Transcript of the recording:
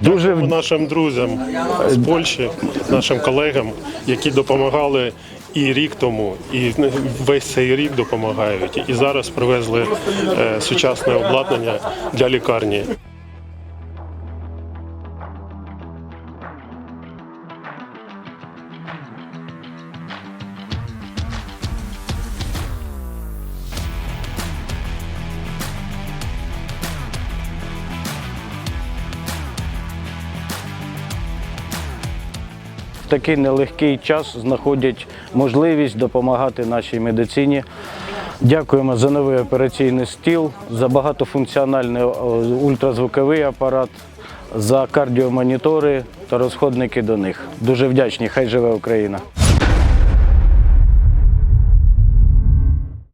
Дуже нашим друзям з Польщі, нашим колегам, які допомагали і рік тому, і весь цей рік допомагають. І зараз привезли е, сучасне обладнання для лікарні. Такий нелегкий час знаходять можливість допомагати нашій медицині. Дякуємо за новий операційний стіл, за багатофункціональний е, ультразвуковий апарат, за кардіомонітори та розходники до них. Дуже вдячні. Хай живе Україна!